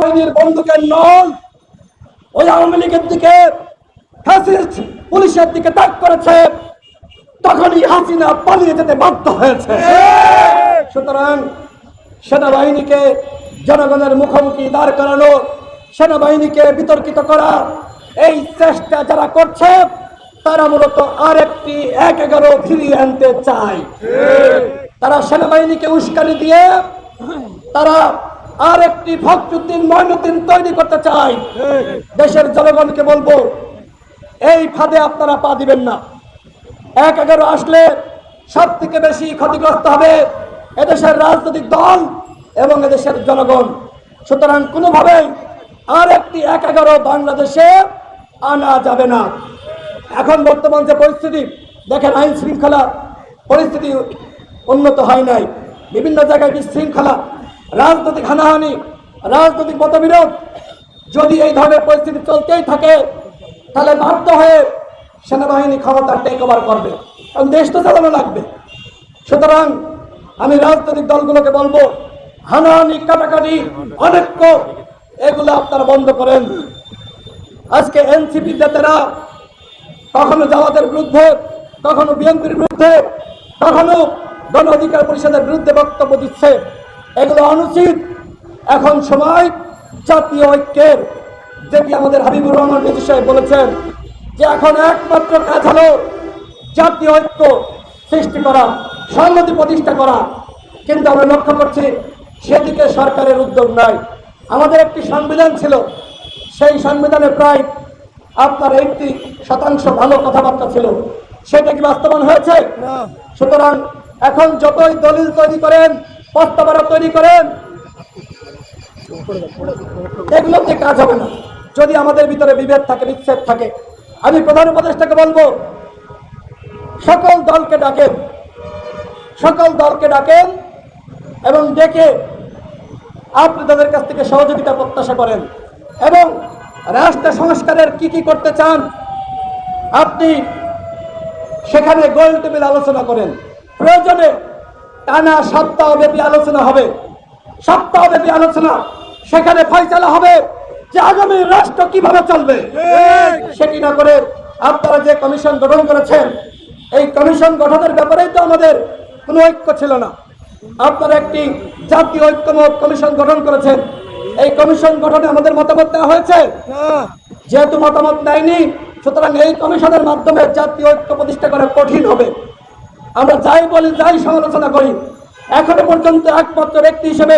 বাহিনীর বন্দুকের নল ওই আওয়ামী লীগের দিকে ফ্যাসিস্ট পুলিশের দিকে তাক করেছে তখনই হাসিনা পালিয়ে যেতে বাধ্য হয়েছে। সুতরাং সেনাবাহিনীকে জনগণের মুখোমুখি দাঁড় করানো সেনাবাহিনীকে বিতর্কিত করা এই চেষ্টা যারা করছে তারা মূলত আর একটি এক এগারো ফিরিয়ে আনতে চায়। তারা সেনাবাহিনীকে উস্কানি দিয়ে তারা আর একটি ফখরুদ্দিন ময়নুদ্দিন তৈরি করতে চায় দেশের জনগণকে বলব, এই ফাঁদে আপনারা পা দিবেন না। এক এগারো আসলে সব থেকে বেশি ক্ষতিগ্রস্ত হবে এদেশের রাজনৈতিক দল এবং এদেশের জনগণ। সুতরাং কোনোভাবেই আর একটি এক এগারো বাংলাদেশে আনা যাবে না। এখন বর্তমান যে পরিস্থিতি, দেখেন আইন শৃঙ্খলা পরিস্থিতি উন্নত হয় নাই। বিভিন্ন জায়গায় বিশৃঙ্খলা রাজনৈতিক হানাহানি, রাজনৈতিক মতবিরোধ যদি এই ধরনের পরিস্থিতি চলতেই থাকে, তাহলে বাধ্য হয়ে সেনাবাহিনী ক্ষমতা টেক ওভার করবে। কারণ দেশ তো চালানো লাগবে। সুতরাং আমি রাজনৈতিক দলগুলোকে বলব, হানাহানি, কাটাকাটি, অনেক্য, এগুলো আপনারা বন্ধ করেন। আজকে এনসিপি নেতারা কখনো জামাতের বিরুদ্ধে, কখনো বিএনপির বিরুদ্ধে, কখনো গণ অধিকার পরিষদের বিরুদ্ধে বক্তব্য দিচ্ছে। এগুলো অনুচিত। এখন সময় জাতীয় ঐক্যের যেটি আমাদের হাবিবুর রহমান রেজি সাহেব বলেছেন যে এখন একমাত্র কাজ হলো জাতীয় ঐক্য সৃষ্টি করা সংহতি প্রতিষ্ঠা করা। কিন্তু আমরা লক্ষ্য করছি সেদিকে সরকারের উদ্যোগ নাই। আমাদের একটি সংবিধান ছিল সেই সংবিধানে প্রায় আপনার একটি শতাংশ ভালো কথাবার্তা ছিল। সেটা কি বাস্তবায়ন হয়েছে? সুতরাং এখন যতই দলিল তৈরি করেন প্রস্তাবনা তৈরি করেন। এগুলোতে কাজ হবে না। যদি আমাদের ভিতরে বিভেদ থাকে, বিচ্ছেদ থাকে, আমি প্রধান উপদেষ্টাকে বলব, সকল দলকে ডাকেন। সকল দলকে ডাকেন এবং ডেকে আপনি তাদের কাছ থেকে সহযোগিতা, প্রত্যাশা করেন। এবং রাষ্ট্র সংস্কারের কি কি করতে চান, আপনি সেখানে গোল টেবিল আলোচনা করেন। প্রয়োজনে টানা সপ্তাহব্যাপী আলোচনা হবে। সপ্তাহব্যাপী আলোচনা। সেখানে ফয়সালা হবে যে আগামী রাষ্ট্র কীভাবে চলবে। সেটি না করে আপনারা যে কমিশন গঠন করেছেন, এই কমিশন গঠনের ব্যাপারেই তো আমাদের কোনো ঐক্য ছিল না। আপনারা একটি জাতীয় ঐক্যমত কমিশন গঠন করেছেন। এই কমিশন গঠনে আমাদের মতামত দেওয়া হয়েছে। যেহেতু মতামত নেয়নি সুতরাং এই কমিশনের মাধ্যমে জাতীয় ঐক্য প্রতিষ্ঠা করা কঠিন হবে। আমরা যাই বলি যাই সমালোচনা করি। এখনও পর্যন্ত একমাত্র ব্যক্তি হিসেবে